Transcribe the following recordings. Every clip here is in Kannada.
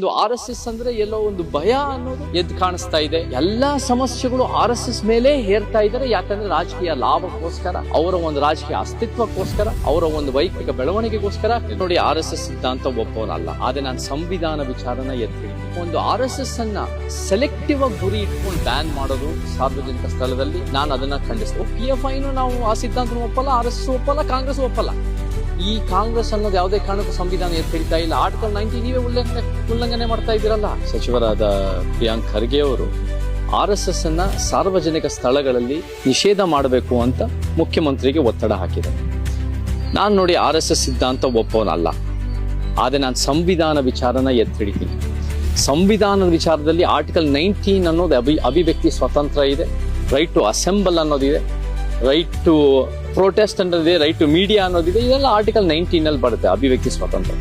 ಒಂದು ಆರ್ ಎಸ್ ಎಸ್ ಅಂದ್ರೆ ಎಲ್ಲೋ ಒಂದು ಭಯ ಅನ್ನೋದು ಎದ್ದು ಕಾಣಿಸ್ತಾ ಇದೆ. ಎಲ್ಲಾ ಸಮಸ್ಯೆಗಳು ಆರ್ ಎಸ್ ಎಸ್ ಮೇಲೆ ಹೇರ್ತಾ ಇದ್ದಾರೆ. ಯಾಕಂದ್ರೆ ರಾಜಕೀಯ ಲಾಭಕ್ಕೋಸ್ಕರ, ಅವರ ಒಂದು ರಾಜಕೀಯ ಅಸ್ತಿತ್ವಕ್ಕೋಸ್ಕರ, ಅವರ ಒಂದು ವೈಯಕ್ತಿಕ ಬೆಳವಣಿಗೆಗೋಸ್ಕರ ನೋಡಿ ಆರ್ ಎಸ್ ಎಸ್ ಸಿದ್ಧಾಂತ ಒಪ್ಪೋನಲ್ಲ ಆದ್ರೆ ನಾನು ಸಂವಿಧಾನ ವಿಚಾರನ ಎತ್ತಿ ಒಂದು ಆರ್ ಎಸ್ ಎಸ್ ಅನ್ನ ಸೆಲೆಕ್ಟಿವ್ ಆಗಿ ಗುರಿ ಇಟ್ಕೊಂಡು ಬ್ಯಾನ್ ಮಾಡೋದು ಸಾರ್ವಜನಿಕ ಸ್ಥಳದಲ್ಲಿ ನಾನು ಅದನ್ನ ಖಂಡಿಸ್ತೇವೆ ಪಿ ಎಫ್ ಐನು ನಾವು ಆ ಸಿದ್ಧಾಂತ ಒಪ್ಪಲ್ಲ ಆರ್ ಎಸ್ ಎಸ್ ಒಪ್ಪಲ್ಲ ಕಾಂಗ್ರೆಸ್ ಒಪ್ಪಲ್ಲ. ಈ ಕಾಂಗ್ರೆಸ್ ಅನ್ನೋದು ಯಾವುದೇ ಕಾರಣಕ್ಕೂ ಸಂವಿಧಾನ ಎತ್ತಿ ಹಿಡಿತಾ ಇಲ್ಲ. ಆರ್ಟಿಕಲ್ ನೈನ್ಟಿ ನೀವೇ ಉಲ್ಲಂಘನೆ ಉಲ್ಲಂಘನೆ ಮಾಡ್ತಾ ಇದ್ದೀರಲ್ಲ. ಸಚಿವರಾದ ಪ್ರಿಯಾಂಕ್ ಖರ್ಗೆ ಅವರು ಆರ್ ಎಸ್ ಎಸ್ ಅನ್ನ ಸಾರ್ವಜನಿಕ ಸ್ಥಳಗಳಲ್ಲಿ ನಿಷೇಧ ಮಾಡಬೇಕು ಅಂತ ಮುಖ್ಯಮಂತ್ರಿಗೆ ಒತ್ತಡ ಹಾಕಿದೆ ನಾನು ನೋಡಿ ಆರ್ ಎಸ್ ಎಸ್ ಸಿದ್ಧಾಂತ ಒಪ್ಪವನಲ್ಲ ಆದರೆ ನಾನು ಸಂವಿಧಾನ ವಿಚಾರನ ಎತ್ತಿ ಹಿಡಿತೀನಿ ಸಂವಿಧಾನದ ವಿಚಾರದಲ್ಲಿ ಆರ್ಟಿಕಲ್ ನೈನ್ಟೀನ್ ಅನ್ನೋದು ಅಭಿ, ಅಭಿವ್ಯಕ್ತಿ ಸ್ವತಂತ್ರ ಇದೆ. ರೈಟ್ ಟು ಅಸೆಂಬಲ್ ಅನ್ನೋದಿದೆ. ರೈಟ್ ಟು ಪ್ರೊಟೆಸ್ಟ್ ಅನ್ನೋದಿದೆ ರೈಟ್ ಟು ಮೀಡಿಯಾ ಅನ್ನೋದಿದೆ, ಇದೆಲ್ಲ ಆರ್ಟಿಕಲ್ ನೈನ್ಟೀನ್ ಅಲ್ಲಿ ಬರುತ್ತೆ, ಅಭಿವ್ಯಕ್ತಿ ಸ್ವಾತಂತ್ರ್ಯ.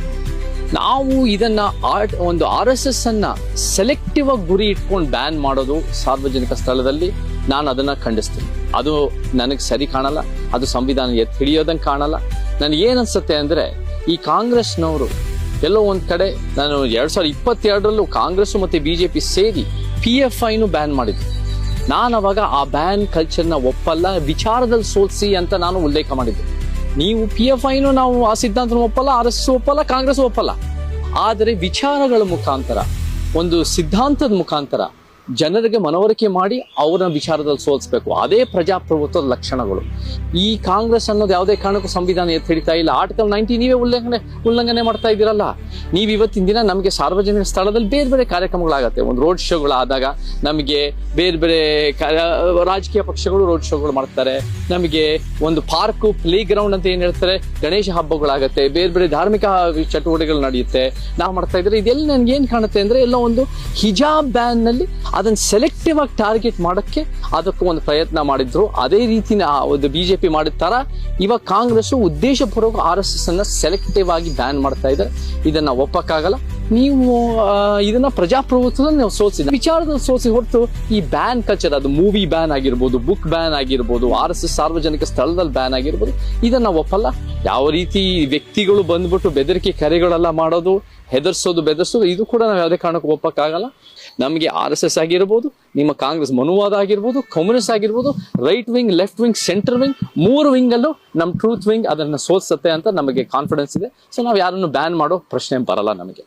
ನಾವು ಇದನ್ನ ಆರ್ಟ್ ಒಂದು ಆರ್ ಎಸ್ ಎಸ್ ಅನ್ನ ಸೆಲೆಕ್ಟಿವ್ ಆಗಿ ಗುರಿ ಇಟ್ಕೊಂಡು ಬ್ಯಾನ್ ಮಾಡೋದು ಸಾರ್ವಜನಿಕ ಸ್ಥಳದಲ್ಲಿ ನಾನು ಅದನ್ನ ಖಂಡಿಸ್ತೀನಿ. ಅದು ನನಗೆ ಸರಿ ಕಾಣಲ್ಲ, ಅದು ಸಂವಿಧಾನ ಎತ್ತಿ ಹಿಡಿಯೋದಂಗೆ ಕಾಣಲ್ಲ. ನನಗೆ ಅನ್ಸುತ್ತೆ ಅಂದ್ರೆ, ಈ ಕಾಂಗ್ರೆಸ್ನವರು ಎಲ್ಲೋ ಒಂದು ಕಡೆ, ನಾನು ಎರಡು ಸಾವಿರದ ಇಪ್ಪತ್ತೆರಡರಲ್ಲೂ ಕಾಂಗ್ರೆಸ್ ಮತ್ತೆ ಬಿಜೆಪಿ ಸೇರಿ ಪಿ ಎಫ್ ಐನು ಬ್ಯಾನ್ ಮಾಡಿದ್ರು. ನಾನು ಅವಾಗ ಆ ಬ್ಯಾನ್ ಕಲ್ಚರ್ನ ಒಪ್ಪಲ್ಲ, ವಿಚಾರದಲ್ಲಿ ಸೋಲ್ಸಿ ಅಂತ ನಾನು ಉಲ್ಲೇಖ ಮಾಡಿದ್ದೆ. ನೀವು ಪಿ ಎಫ್ ಐನು ನಾವು ಆ ಸಿದ್ಧಾಂತ ಒಪ್ಪಲ್ಲ ಆರ್ ಎಸ್ ಒಪ್ಪಲ್ಲ ಕಾಂಗ್ರೆಸ್ ಒಪ್ಪಲ್ಲ. ಆದರೆ ವಿಚಾರಗಳ ಮುಖಾಂತರ, ಒಂದು ಸಿದ್ಧಾಂತದ ಮುಖಾಂತರ ಜನರಿಗೆ ಮನವರಿಕೆ ಮಾಡಿ ಅವರ ವಿಚಾರದಲ್ಲಿ ಸೋಲಿಸಬೇಕು. ಅದೇ ಪ್ರಜಾಪ್ರಭುತ್ವದ ಲಕ್ಷಣಗಳು. ಈ ಕಾಂಗ್ರೆಸ್ ಅನ್ನೋದು ಯಾವುದೇ ಕಾರಣಕ್ಕೂ ಸಂವಿಧಾನ ಎತ್ತಿ ಹಿಡಿತಾ ಇಲ್ಲ. ಆರ್ಟಿಕಲ್ ನೈನ್ಟಿ ನೀವೇ ಉಲ್ಲಂಘನೆ ಉಲ್ಲಂಘನೆ ಮಾಡ್ತಾ ಇದ್ದೀರಲ್ಲ. ನೀವು ಇವತ್ತಿನ ದಿನ ನಮಗೆ ಸಾರ್ವಜನಿಕ ಸ್ಥಳದಲ್ಲಿ ಬೇರೆ ಬೇರೆ ಕಾರ್ಯಕ್ರಮಗಳಾಗತ್ತೆ. ಒಂದು ರೋಡ್ ಶೋಗಳಾದಾಗ ನಮಗೆ ಬೇರೆ ಬೇರೆ ರಾಜಕೀಯ ಪಕ್ಷಗಳು ರೋಡ್ ಶೋಗಳು ಮಾಡ್ತಾರೆ. ನಮಗೆ ಒಂದು ಪಾರ್ಕು ಪ್ಲೇ ಗ್ರೌಂಡ್ ಅಂತ ಏನು ಹೇಳ್ತಾರೆ? ಗಣೇಶ ಹಬ್ಬಗಳಾಗತ್ತೆ. ಬೇರೆ ಬೇರೆ ಧಾರ್ಮಿಕ ಚಟುವಟಿಕೆಗಳು ನಡೆಯುತ್ತೆ. ನಾವು ಮಾಡ್ತಾ ಇದ್ರೆ ಇದೆಲ್ಲ ನನ್ಗೆ ಏನು ಕಾಣುತ್ತೆ ಅಂದ್ರೆ ಎಲ್ಲ ಒಂದು ಹಿಜಾಬ್ ಬ್ಯಾನ್ನಲ್ಲಿ ಅದನ್ನ ಸೆಲೆಕ್ಟಿವ್ ಆಗಿ ಟಾರ್ಗೆಟ್ ಮಾಡೋಕ್ಕೆ ಅದಕ್ಕೂ ಒಂದು ಪ್ರಯತ್ನ ಮಾಡಿದ್ರು. ಅದೇ ರೀತಿನ ಒಂದು ಬಿ ಜೆ ಮಾಡಿದ ತರ ಇವಾಗ ಕಾಂಗ್ರೆಸ್ ಉದ್ದೇಶಪೂರ್ವಕ ಆರ್ ಎಸ್ ಎಸ್ ಅನ್ನ ಸೆಲೆಕ್ಟಿವ್ ಆಗಿ ಬ್ಯಾನ್ ಮಾಡ್ತಾ ಇದ್ದಾರೆ ಇದನ್ನ ಒಪ್ಪಕ್ಕಾಗಲ್ಲ. ನೀವು ಇದನ್ನ ಪ್ರಜಾಪ್ರಭುತ್ವದಲ್ಲಿ ನಾವು ಸೋಲ್ಸಿದ ವಿಚಾರದಲ್ಲಿ ಸೋಸಿ ಹೊರತು ಈ ಬ್ಯಾನ್ ಕಲ್ಚರ್ ಅದು ಮೂವಿ ಬ್ಯಾನ್ ಆಗಿರ್ಬೋದು ಬುಕ್ ಬ್ಯಾನ್ ಆಗಿರ್ಬೋದು ಆರ್ ಎಸ್ ಎಸ್ ಸಾರ್ವಜನಿಕ ಸ್ಥಳದಲ್ಲಿ ಬ್ಯಾನ್ ಆಗಿರ್ಬೋದು, ಇದನ್ನ ಒಪ್ಪಲ್ಲ. ಯಾವ ರೀತಿ ವ್ಯಕ್ತಿಗಳು ಬಂದ್ಬಿಟ್ಟು ಬೆದರಿಕೆ ಕರೆಗಳೆಲ್ಲ ಮಾಡೋದು ಹೆದರ್ಸೋದು, ಬೆದರ್ಸೋದು, ಇದು ಕೂಡ ನಾವು ಯಾವುದೇ ಕಾರಣಕ್ಕೂ ಒಪ್ಪಕ್ಕಾಗಲ್ಲ. ನಮಗೆ ಆರ್ ಎಸ್ ಎಸ್ ಆಗಿರ್ಬೋದು, ನಿಮ್ಮ ಕಾಂಗ್ರೆಸ್ ಮನುವಾದ ಆಗಿರ್ಬೋದು, ಕಮ್ಯುನಿಸ್ಟ್ ಆಗಿರ್ಬೋದು right wing left wing centre wing ಮೂರು ವಿಂಗ್ ಅಲ್ಲೂ ನಮ್ಮ ಟ್ರೂತ್ ವಿಂಗ್ ಅದನ್ನು ಸೋಲ್ಸತ್ತೆ ಅಂತ ನಮಗೆ ಕಾನ್ಫಿಡೆನ್ಸ್ ಇದೆ. ಸೊ ನಾವು ಯಾರನ್ನು ಬ್ಯಾನ್ ಮಾಡೋ ಪ್ರಶ್ನೆ ಬರಲ್ಲ ನಮಗೆ.